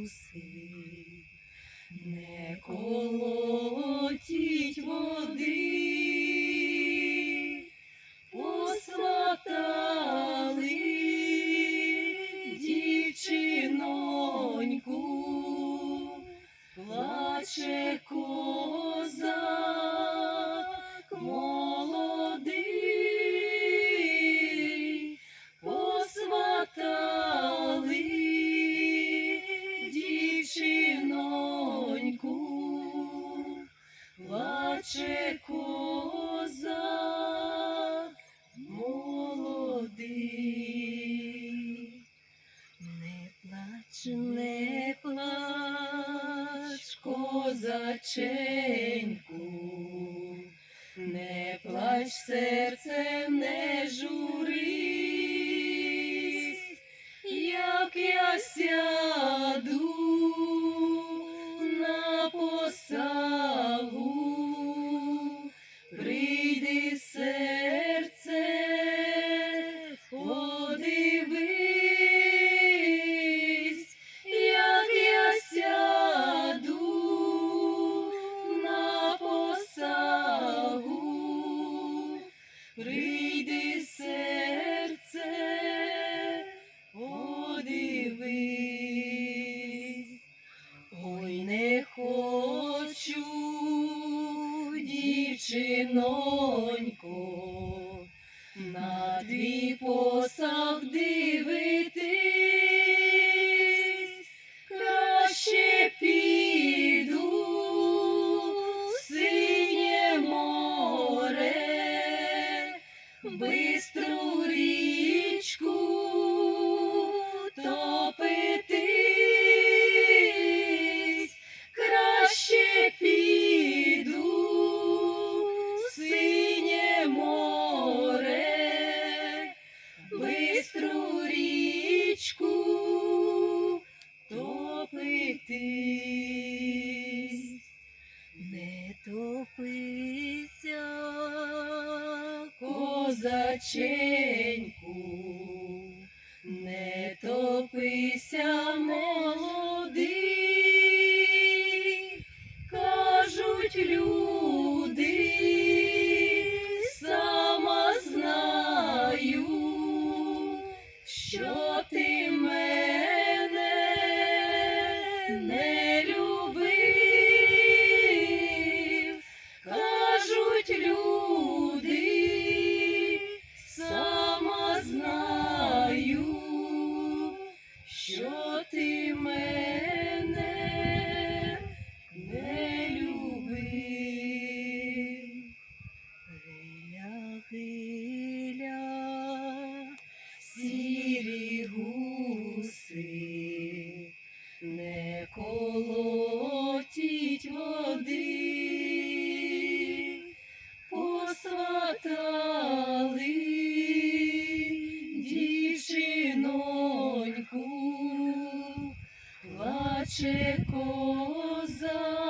укусив, не коло. плаче козак молодий, не плач, не плач, козаченьку, не плач серце не косах дивити. Не топися, козаченьку, не топися молодий, кажуть люди, сама знаю, що ти мене. Чи коза.